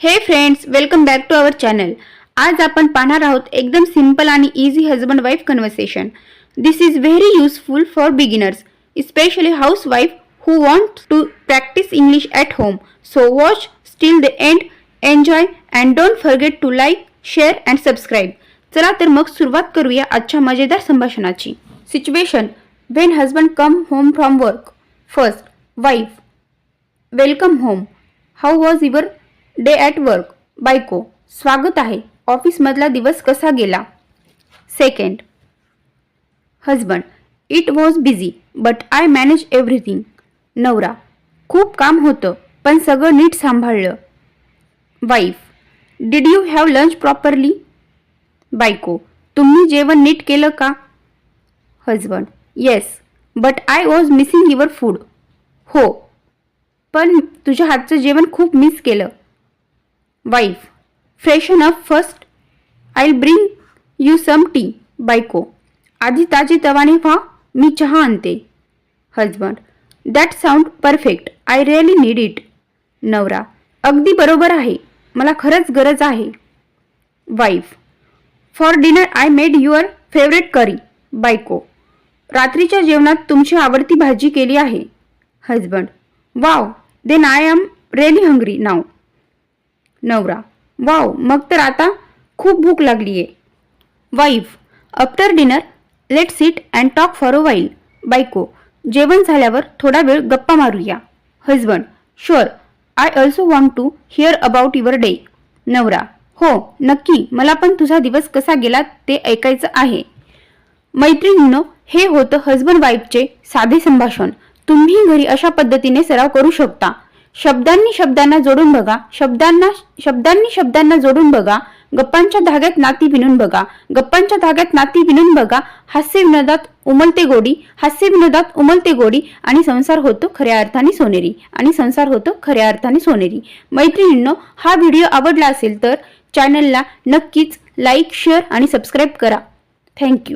Hey friends welcome back to our channel आज आपण पाहणार आहोत एकदम सिंपल आणि easy husband wife conversation this is very useful for beginners specially housewife who want to practice English at home so watch still the end enjoy and don't forget to like share and subscribe चला तर मग सुरुवात करूया आजच्या मजेदार संभाषणाची. Situation when husband come home from work first wife welcome home how was your day at work. बायको स्वागत आहे. ऑफिसमधला दिवस कसा गेला? Second. Husband it was busy but I manage everything. नवरा खूप काम होतं पण सगळं नीट सांभाळलं. Wife did you have lunch properly? बायको तुम्ही जेवण नीट केलं का? Husband yes but I was missing your food. हो पण तुझ्या हातचं जेवण खूप मिस केलं. Wife freshen up first I bring you some tea बायको आधी ताजी तवाने व्हा मी चहा आणते husband that sound perfect I really need it नवरा अगदी बरोबर आहे मला खरंच गरज आहे wife for dinner I made your favourite curry बायको रात्रीच्या जेवणात तुमची आवडती भाजी केली आहे husband wow then I am really hungry now नवरा. वाव मग तर आता खूप भूक लागली आहे wife after dinner let sit and talk for a while बायको जेवण झाल्यावर थोडा वेळ गप्पा मारूया. Husband sure I also want to hear about your day नवरा हो नक्की मला पण तुझा दिवस कसा गेला ते ऐकायचं आहे. मैत्रिणींनो हे होतं हजबंड वाईफचे साधे संभाषण. तुम्ही घरी अशा पद्धतीने सराव करू शकता. शब्दांनी शब्दांना जोडून बघा. शब्दांना शब्दांनी शब्दांना जोडून बघा. गप्पांच्या धाग्यात नाती विणून बघा. गप्पांच्या धाग्यात नाती विणून बघा. हास्य विनोदात उमलते गोडी. हास्य विनोदात उमलते गोडी आणि संसार होतो खऱ्या अर्थाने सोनेरी आणि संसार होतो खऱ्या अर्थाने सोनेरी. मैत्रिणींनो हा व्हिडिओ आवडला असेल तर चॅनलला नक्कीच लाईक शेअर आणि सबस्क्राईब करा. Thank you